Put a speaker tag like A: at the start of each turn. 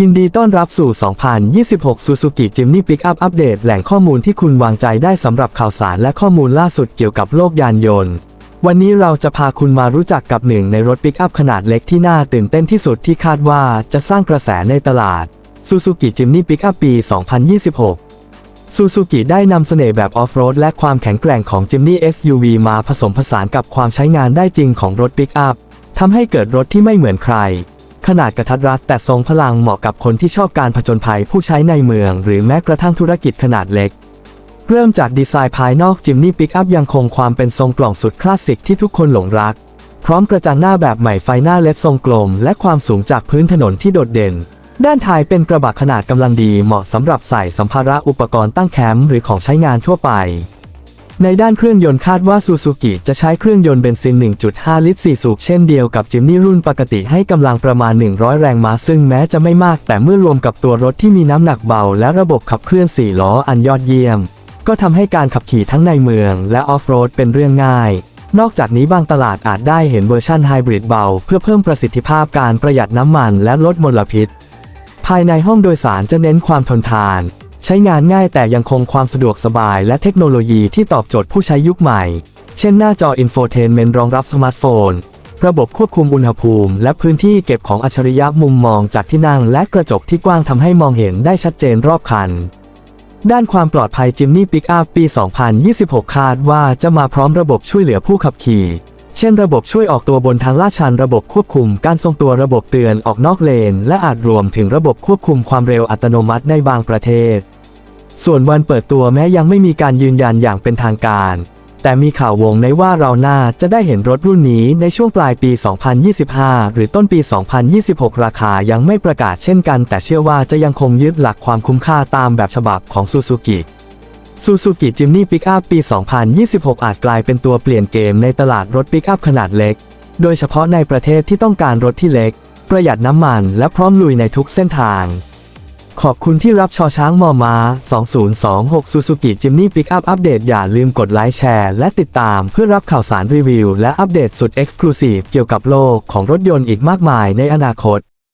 A: ยินดีต้อนรับสู่ 2026 Suzuki Jimny Pickup อัปเดตแหล่งข้อมูลที่คุณวางใจได้สำหรับข่าวสารและข้อมูลล่าสุดเกี่ยวกับโลกยานยนต์ วันนี้เราจะพาคุณมารู้จักกับหนึ่งในรถปิกอัพขนาดเล็กที่น่าตื่นเต้นที่สุดที่คาดว่าจะสร้างกระแสในตลาด Suzuki Jimny Pickup ปี 2026ซูซูกิได้นำเสน่ห์แบบออฟโรดและความแข็งแกร่งของ Jimny SUV มาผสมผสานกับความใช้งานได้จริงของรถปิกอัพทำให้เกิดรถที่ไม่เหมือนใคร ขนาดกระทัดรัดแต่ทรงพลังเหมาะกับคนที่ชอบการผจญภัยผู้ใช้ในเมือง หรือแม้กระทั่งธุรกิจขนาดเล็ก เริ่มจากดีไซน์ภายนอก Jimny Pickup ยังคงความเป็นทรงกล่องสุดคลาสสิกที่ทุกคนหลงรัก พร้อมกระจังหน้าแบบใหม่ไฟหน้าเลดทรงกลม และความสูงจากพื้นถนนที่โดดเด่น ด้านท้ายเป็นกระบะขนาดกำลังดีเหมาะสำหรับใส่สัมภาระอุปกรณ์ตั้งแคมป์หรือของใช้งานทั่วไป ในด้านเครื่องยนต์คาดว่าซูซูกิจะใช้เครื่องยนต์เบนซิน 1.5 ลิตร 4 สูบเช่นเดียวกับจิมนี่รุ่นปกติให้กำลังประมาณ 100 แรงม้าซึ่งแม้จะไม่มาก แต่เมื่อรวมกับตัวรถที่มีน้ำหนักเบา และระบบขับเคลื่อน 4 ล้ออันยอดเยี่ยม ก็ทำให้การขับขี่ทั้งในเมือง และออฟโรดเป็นเรื่องง่าย นอกจากนี้บางตลาดอาจได้เห็นเวอร์ชันไฮบริดเบา เพื่อเพิ่มประสิทธิภาพการประหยัดน้ำมันและลดมลพิษ ภายในห้องโดยสารจะเน้นความทนทาน ใช้งานง่ายแต่ยังคงความสะดวกสบายและเทคโนโลยีที่ตอบโจทย์ผู้ใช้ยุคใหม่ เช่นหน้าจออินโฟเทนเมนต์รองรับสมาร์ทโฟน ระบบควบคุมอุณหภูมิ และพื้นที่เก็บของอัจฉริยะมุมมองจากที่นั่ง และกระจกที่กว้างทำให้มองเห็นได้ชัดเจนรอบคัน ด้านความปลอดภัยจิมนี่ปิกอัพปี 2026 คาดว่าจะมาพร้อมระบบช่วยเหลือผู้ขับขี่ เช่นระบบช่วยออกตัวบนทางลาดชันระบบควบคุมการทรงตัวระบบเตือนออกนอกเลน และอาจรวมถึงระบบควบคุมความเร็วอัตโนมัติในบางประเทศ ส่วนวันเปิดตัวแม้ยังไม่มีการยืนยันอย่างเป็นทางการ แต่มีข่าววงในว่าเราน่าจะได้เห็นรถรุ่นนี้ในช่วงปลายปี 2025 หรือต้นปี 2026 ราคายังไม่ประกาศเช่นกัน แต่เชื่อว่าจะยังคงยึดหลักความคุ้มค่าตามแบบฉบับของซูซูกิซูซูกิจิมนี่ปิกอัพปี 2026 อาจกลายเป็นตัวเปลี่ยนเกมในตลาดรถปิกอัพขนาดเล็ก โดยเฉพาะในประเทศที่ต้องการรถที่เล็ก ประหยัดน้ำมันและพร้อมลุยในทุกเส้นทาง ขอบคุณที่รับชอช้างมอมา2026ซูซูกิจิมนี่ปิกอัพอัปเดตอย่าลืมกดไลค์แชร์และติดตามเพื่อรับข่าวสารรีวิว และอัปเดตสุดเอ็กซ์คลูซีฟเกี่ยวกับโลกของรถยนต์อีกมากมายในอนาคต